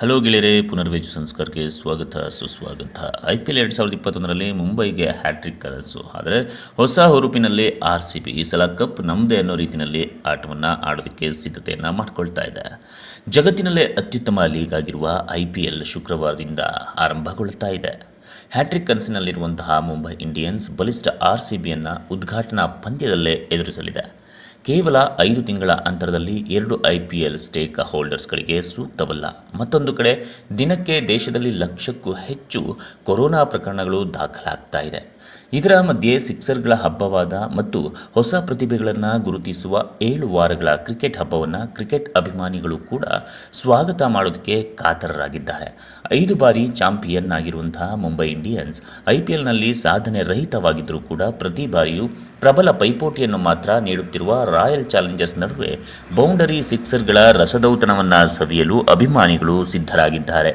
Hello ಗೆಳೆಯರೆ ಪುನರ್ವೇಜು ಸಂಸ್ಕಾರಕ್ಕೆ ಸ್ವಾಗತ, ಸುಸ್ವಾಗತ. ಐ ಪಿ ಎಲ್ ಎರಡು ಸಾವಿರದ ಇಪ್ಪತ್ತೊಂದರಲ್ಲಿ ಮುಂಬೈಗೆ ಹ್ಯಾಟ್ರಿಕ್ ಕನಸು ಆದರೆ ಹೊಸ ಹುರುಪಿನಲ್ಲಿ ಆರ್ ಸಿ ಬಿ, ಈ ಸಲ ಕಪ್ ನಮ್ಮದೇ ಅನ್ನೋ ರೀತಿಯಲ್ಲಿ ಆಟವನ್ನು ಆಡೋದಕ್ಕೆ ಸಿದ್ಧತೆಯನ್ನು ಮಾಡಿಕೊಳ್ತಾ ಇದೆ. ಜಗತ್ತಿನಲ್ಲೇ ಅತ್ಯುತ್ತಮ ಲೀಗ್ ಆಗಿರುವ ಐ ಪಿ ಎಲ್ ಶುಕ್ರವಾರದಿಂದ ಆರಂಭಗೊಳ್ತಾ ಇದೆ. ಹ್ಯಾಟ್ರಿಕ್ ಕನಸಿನಲ್ಲಿರುವಂತಹ ಮುಂಬೈ ಇಂಡಿಯನ್ಸ್ ಬಲಿಷ್ಠ ಆರ್ ಸಿ ಬಿಯನ್ನು ಉದ್ಘಾಟನಾ ಪಂದ್ಯದಲ್ಲೇ ಎದುರಿಸಲಿದೆ. ಕೇವಲ ಐದು ತಿಂಗಳ ಅಂತರದಲ್ಲಿ ಎರಡು ಐ ಪಿ ಎಲ್ ಸ್ಟೇಕ್ ಹೋಲ್ಡರ್ಸ್ಗಳಿಗೆ ಸೂಕ್ತವಲ್ಲ. ಮತ್ತೊಂದು ಕಡೆ ದಿನಕ್ಕೆ ದೇಶದಲ್ಲಿ ಲಕ್ಷಕ್ಕೂ ಹೆಚ್ಚು ಕೊರೋನಾ ಪ್ರಕರಣಗಳು ದಾಖಲಾಗ್ತಾ ಇದೆ. ಇದರ ಮಧ್ಯೆ ಸಿಕ್ಸರ್ಗಳ ಹಬ್ಬವಾದ ಮತ್ತು ಹೊಸ ಪ್ರತಿಭೆಗಳನ್ನು ಗುರುತಿಸುವ ಏಳು ವಾರಗಳ ಕ್ರಿಕೆಟ್ ಹಬ್ಬವನ್ನು ಕ್ರಿಕೆಟ್ ಅಭಿಮಾನಿಗಳು ಕೂಡ ಸ್ವಾಗತ ಮಾಡೋದಕ್ಕೆ ಕಾತರರಾಗಿದ್ದಾರೆ. ಐದು ಬಾರಿ ಚಾಂಪಿಯನ್ ಆಗಿರುವಂತಹ ಮುಂಬೈ ಇಂಡಿಯನ್ಸ್ ಐ ಪಿ ಎಲ್ನಲ್ಲಿ ಸಾಧನೆ ರಹಿತವಾಗಿದ್ದರೂ ಕೂಡ ಪ್ರತಿ ಬಾರಿಯೂ ಪ್ರಬಲ ಪೈಪೋಟಿಯನ್ನು ಮಾತ್ರ ನೀಡುತ್ತಿರುವ ರಾಯಲ್ ಚಾಲೆಂಜರ್ಸ್ ನಡುವೆ ಬೌಂಡರಿ ಸಿಕ್ಸರ್ಗಳ ರಸದೌತಣವನ್ನು ಸವಿಯಲು ಅಭಿಮಾನಿಗಳು ಸಿದ್ಧರಾಗಿದ್ದಾರೆ.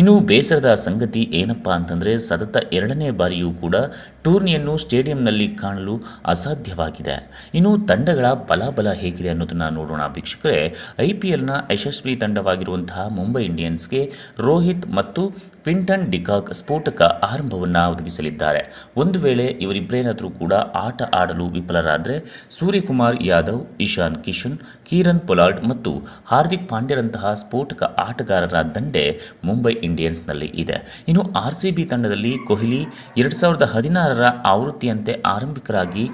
ಇನ್ನು ಬೇಸರದ ಸಂಗತಿ ಏನಪ್ಪ ಅಂತಂದರೆ ಸತತ ಎರಡನೇ ಬಾರಿಯೂ ಕೂಡ ಟೂರ್ನಿಯನ್ನು ಸ್ಟೇಡಿಯಂನಲ್ಲಿ ಕಾಣಲು ಅಸಾಧ್ಯವಾಗಿದೆ. ಇನ್ನು ತಂಡಗಳ ಬಲಾಬಲ ಹೇಗಿದೆ ಅನ್ನೋದನ್ನು ನೋಡೋಣ. ವೀಕ್ಷಕರೇ, ಐ ಪಿ ಎಲ್ನ ಯಶಸ್ವಿ ತಂಡವಾಗಿರುವಂತಹ ಮುಂಬೈ ಇಂಡಿಯನ್ಸ್ಗೆ ರೋಹಿತ್ ಮತ್ತು ಕ್ವಿಂಟನ್ ಡಿಕಾಕ್ ಸ್ಫೋಟಕ ಆರಂಭವನ್ನು ಒದಗಿಸಲಿದ್ದಾರೆ. ಒಂದು ವೇಳೆ ಇವರಿಬ್ಬರೇನಾದರೂ ಕೂಡ ಆಟ ಆಡಲು ವಿಫಲರಾದರೆ ಸೂರ್ಯಕುಮಾರ್ ಯಾದವ್, ಇಶಾನ್ ಕಿಶನ್, ಕೀರನ್ ಪೊಲಾರ್ಡ್ ಮತ್ತು ಹಾರ್ದಿಕ್ ಪಾಂಡ್ಯರಂತಹ ಸ್ಫೋಟಕ ಆಟಗಾರರ ದಂಡೆ ಮುಂಬೈ ಇಂಡಿಯನ್ಸ್ನಲ್ಲಿ ಇದೆ. ಇನ್ನು ಆರ್ ಸಿ ಬಿ ತಂಡದಲ್ಲಿ ಕೊಹ್ಲಿ ಎರಡು ಸಾವಿರದ ಹದಿನಾರರ ಆವೃತ್ತಿಯಂತೆ ಆರಂಭಿಕರಾಗಿ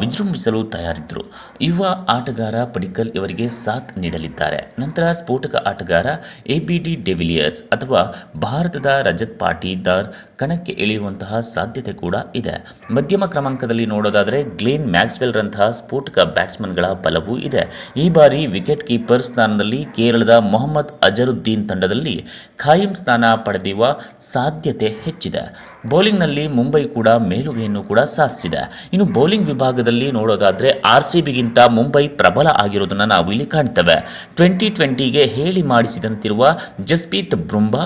ವಿಜೃಂಭಿಸಲು ತಯಾರಿದ್ದರು ಯುವ ಆಟಗಾರ ಪಡಿಕಲ್ ಇವರಿಗೆ ಸಾಥ್ ನೀಡಲಿದ್ದಾರೆ. ನಂತರ ಸ್ಫೋಟಕ ಆಟಗಾರ ಎ ಬಿ ಡಿ ಡೆವಿಲಿಯರ್ಸ್ ಅಥವಾ ಭಾರತದ ರಜತ್ ಪಾಟೀದಾರ್ ಕಣಕ್ಕೆ ಇಳಿಯುವಂತಹ ಸಾಧ್ಯತೆ ಕೂಡ ಇದೆ. ಮಧ್ಯಮ ಕ್ರಮಾಂಕದಲ್ಲಿ ನೋಡೋದಾದರೆ ಗ್ಲೇನ್ ಮ್ಯಾಕ್ಸ್ವೆಲ್ರಂತಹ ಸ್ಫೋಟಕ ಬ್ಯಾಟ್ಸ್ಮನ್ಗಳ ಬಲವೂ ಇದೆ. ಈ ಬಾರಿ ವಿಕೆಟ್ ಕೀಪರ್ ಸ್ಥಾನದಲ್ಲಿ ಕೇರಳದ ಮೊಹಮ್ಮದ್ ಅಜರುದ್ದೀನ್ ತಂಡದಲ್ಲಿ ಖಾಯಂ ಸ್ಥಾನ ಪಡೆದಿರುವ ಸಾಧ್ಯತೆ ಹೆಚ್ಚಿದೆ. ಬೌಲಿಂಗ್ನಲ್ಲಿ ಮುಂಬೈ ಕೂಡ ಮೇಲುಗೆಯನ್ನು ಕೂಡ ಸಾಧಿಸಿದೆ. ಇನ್ನು ಬೌಲಿಂಗ್ ವಿಭಾಗದಲ್ಲಿ ನೋಡೋದಾದರೆ ಆರ್ ಸಿ ಬಿಗಿಂತ ಮುಂಬೈ ಪ್ರಬಲ ಆಗಿರೋದನ್ನು ನಾವು ಇಲ್ಲಿ ಕಾಣ್ತೇವೆ. ಟ್ವೆಂಟಿ ಟ್ವೆಂಟಿಗೆ ಹೇಳಿ ಮಾಡಿಸಿದಂತಿರುವ ಜಸ್ಪ್ರೀತ್ ಬುಮ್ರಾ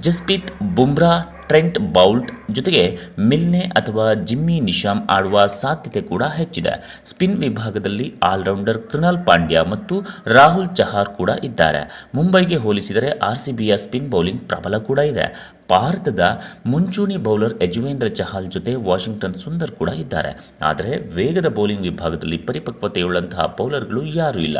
ಜಸ್ಪ್ರೀತ್ ಬುಮ್ರಾ, ಟ್ರೆಂಟ್ ಬೌಲ್ಟ್ ಜೊತೆಗೆ ಮಿಲ್ನೆ ಅಥವಾ ಜಿಮ್ಮಿ ನಿಶಾಮ್ ಆಡುವ ಸಾಧ್ಯತೆ ಕೂಡ ಹೆಚ್ಚಿದೆ. ಸ್ಪಿನ್ ವಿಭಾಗದಲ್ಲಿ ಆಲ್ರೌಂಡರ್ ಕೃಣಾಲ್ ಪಾಂಡ್ಯ ಮತ್ತು ರಾಹುಲ್ ಚಹಾರ್ ಕೂಡ ಇದ್ದಾರೆ. ಮುಂಬೈಗೆ ಹೋಲಿಸಿದರೆ ಆರ್ ಸಿ ಸ್ಪಿನ್ ಬೌಲಿಂಗ್ ಪ್ರಬಲ ಕೂಡ ಇದೆ. ಭಾರತದ ಮುಂಚೂಣಿ ಬೌಲರ್ ಯಜುವೇಂದ್ರ ಚಹಲ್ ಜೊತೆ ವಾಷಿಂಗ್ಟನ್ ಸುಂದರ್ ಕೂಡ ಇದ್ದಾರೆ. ಆದರೆ ವೇಗದ ಬೌಲಿಂಗ್ ವಿಭಾಗದಲ್ಲಿ ಪರಿಪಕ್ವತೆಯುಳ್ಳಂತಹ ಬೌಲರ್ಗಳು ಯಾರೂ ಇಲ್ಲ.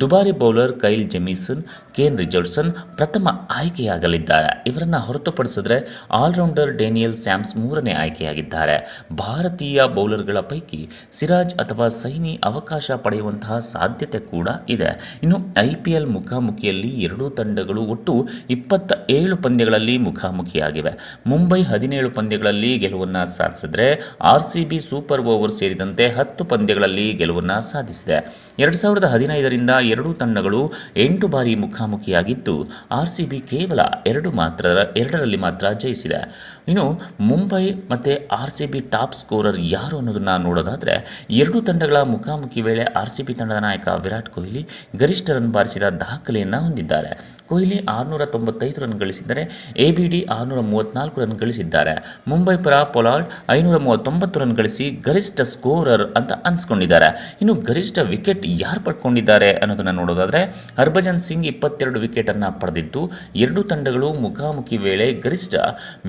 ದುಬಾರಿ bowler Kyle Jamieson, Kane Richardson ಪ್ರಥಮ ಆಯ್ಕೆಯಾಗಲಿದ್ದಾರೆ. ಇವರನ್ನು ಹೊರತುಪಡಿಸಿದ್ರೆ ಆಲ್ರೌಂಡರ್ ಡೇನಿಯಲ್ ಸ್ಯಾಮ್ಸ್ ಮೂರನೇ ಆಯ್ಕೆಯಾಗಿದ್ದಾರೆ. ಭಾರತೀಯ ಬೌಲರ್ಗಳ ಪೈಕಿ ಸಿರಾಜ್ ಅಥವಾ ಸೈನಿ ಅವಕಾಶ ಪಡೆಯುವಂತಹ ಸಾಧ್ಯತೆ ಕೂಡ ಇದೆ. ಇನ್ನು ಐ ಪಿ ಎಲ್ ಮುಖಾಮುಖಿಯಲ್ಲಿ ಎರಡೂ ತಂಡಗಳು ಒಟ್ಟು ಇಪ್ಪತ್ತ ಏಳು ಪಂದ್ಯಗಳಲ್ಲಿ ಮುಖಾಮುಖಿಯಾಗಿವೆ. ಮುಂಬೈ ಹದಿನೇಳು ಪಂದ್ಯಗಳಲ್ಲಿ ಗೆಲುವನ್ನು ಸಾಧಿಸಿದ್ರೆ R C B super over ಸೇರಿದಂತೆ ಹತ್ತು ಪಂದ್ಯಗಳಲ್ಲಿ ಗೆಲುವನ್ನು ಸಾಧಿಸಿದೆ. ಎರಡು ಸಾವಿರದ ಹದಿನೈದರಿಂದ ಎರಡೂ ತಂಡಗಳು ಎಂಟು ಬಾರಿ ಮುಖಾಮುಖಿಯಾಗಿದ್ದು, ಆರ್ ಸಿ ಬಿ ಕೇವಲ ಎರಡು ಮಾತ್ರ, ಎರಡರಲ್ಲಿ ಮಾತ್ರ ಜಯಿಸಿದೆ. ಇನ್ನು ಮುಂಬೈ ಮತ್ತು R C B top scorer ಯಾರು ಅನ್ನೋದನ್ನು ನೋಡೋದಾದರೆ, ಎರಡು ತಂಡಗಳ ಮುಖಾಮುಖಿ ವೇಳೆ ಆರ್ ಸಿ ಬಿ ತಂಡದ ನಾಯಕ ವಿರಾಟ್ ಕೊಹ್ಲಿ ಗರಿಷ್ಠ ರನ್ ಬಾರಿಸಿದ ದಾಖಲೆಯನ್ನು ಹೊಂದಿದ್ದಾರೆ. ಕೊಹ್ಲಿ ಆರುನೂರ ತೊಂಬತ್ತೈದು ರನ್ ಗಳಿಸಿದರೆ ಎ ಬಿ ಡಿ ಆರುನೂರ ಮೂವತ್ತ್ನಾಲ್ಕು ರನ್ ಗಳಿಸಿದ್ದಾರೆ. ಮುಂಬೈ ಪರ ಪೊಲಾಲ್ಡ್ ಐನೂರ ಮೂವತ್ತೊಂಬತ್ತು ರನ್ ಗಳಿಸಿ ಗರಿಷ್ಠ ಸ್ಕೋರರ್ ಅಂತ ಅನ್ಸ್ಕೊಂಡಿದ್ದಾರೆ. ಇನ್ನು ಗರಿಷ್ಠ ವಿಕೆಟ್ ಯಾರು ಪಡ್ಕೊಂಡಿದ್ದಾರೆ ಅನ್ನೋದನ್ನು ನೋಡೋದಾದರೆ ಹರ್ಭಜನ್ ಸಿಂಗ್ ಇಪ್ಪತ್ತೆರಡು ವಿಕೆಟನ್ನು ಪಡೆದಿದ್ದು, ಎರಡೂ ತಂಡಗಳು ಮುಖಾಮುಖಿ ವೇಳೆ ಗರಿಷ್ಠ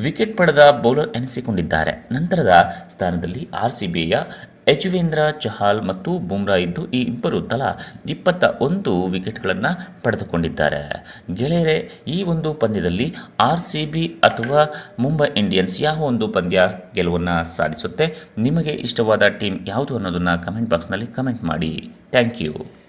ವಿಕೆಟ್ ಪಡೆದ ಬೌಲರ್ ಎನಿಸಿಕೊಂಡಿದ್ದಾರೆ. ನಂತರದ ಸ್ಥಾನದಲ್ಲಿ ಆರ್ ಸಿ ಬಿಯ ಯಜುವೇಂದ್ರ, ಚಹಾಲ್ ಮತ್ತು ಬುಮ್ರಾ ಇದ್ದು ಈ ಇಬ್ಬರು ತಲಾ ಇಪ್ಪತ್ತ ಒಂದು ವಿಕೆಟ್ಗಳನ್ನು ಪಡೆದುಕೊಂಡಿದ್ದಾರೆ. ಗೆಳೆಯರೆ, ಈ ಒಂದು ಪಂದ್ಯದಲ್ಲಿ ಆರ್ ಸಿ ಬಿ ಅಥವಾ ಮುಂಬೈ ಇಂಡಿಯನ್ಸ್ ಯಾವ ಒಂದು ಪಂದ್ಯ ಗೆಲುವನ್ನು ಸಾಧಿಸುತ್ತೆ? ನಿಮಗೆ ಇಷ್ಟವಾದ ಟೀಮ್ ಯಾವುದು ಅನ್ನೋದನ್ನು ಕಮೆಂಟ್ ಬಾಕ್ಸ್ನಲ್ಲಿ ಕಮೆಂಟ್ ಮಾಡಿ. Thank you.